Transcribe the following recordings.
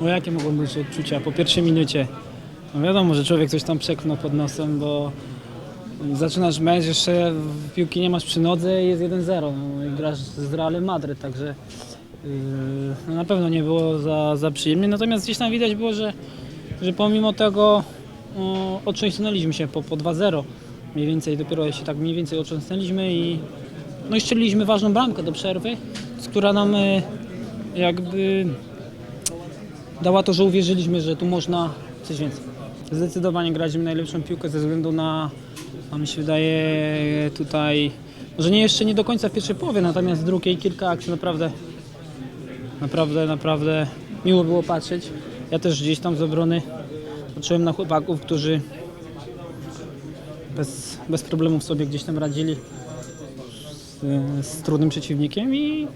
O jakie mogą być odczucia po pierwszej minucie? No wiadomo, że człowiek coś tam przeknął pod nosem, bo zaczynasz mecz, jeszcze piłki nie masz przy nodze i jest 1-0 no, i grasz z Realem Madryt, także yy, no, na pewno nie było za, za przyjemnie. Natomiast gdzieś tam widać było, że, że pomimo tego o, otrząsnęliśmy się po, po 2-0 mniej więcej, dopiero się tak mniej więcej otrząsnęliśmy i no i strzeliliśmy ważną bramkę do przerwy, która nam e, jakby dała to, że uwierzyliśmy, że tu można coś więcej. Zdecydowanie graliśmy najlepszą piłkę ze względu na, a mi się wydaje tutaj, może nie jeszcze nie do końca w pierwszej połowie, natomiast w drugiej kilka akcji naprawdę, naprawdę, naprawdę miło było patrzeć. Ja też gdzieś tam z obrony patrzyłem na chłopaków, którzy bez, bez problemów sobie gdzieś tam radzili z, z trudnym przeciwnikiem i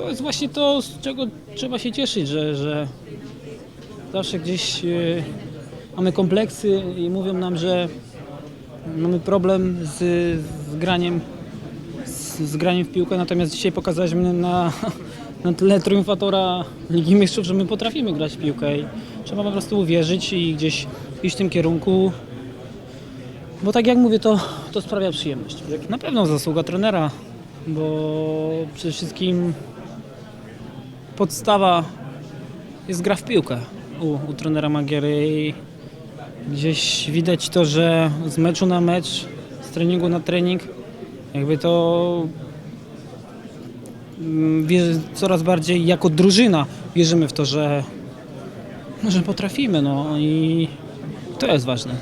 to jest właśnie to, z czego trzeba się cieszyć, że, że zawsze gdzieś e, mamy kompleksy i mówią nam, że mamy problem z, z graniem z, graniem w piłkę, natomiast dzisiaj pokazaliśmy na, na tle triumfatora Ligi Mistrzów, że my potrafimy grać w piłkę i trzeba po prostu uwierzyć i gdzieś iść w tym kierunku, bo tak jak mówię, to, to sprawia przyjemność. Na pewno zasługa trenera, bo przede wszystkim podstawa jest gra w piłkę u, u trenera Magiery i gdzieś widać to, że z meczu na mecz, z treningu na trening, jakby to mm, wierzy, coraz bardziej jako drużyna wierzymy w to, że, no, że potrafimy, no i to jest ważne.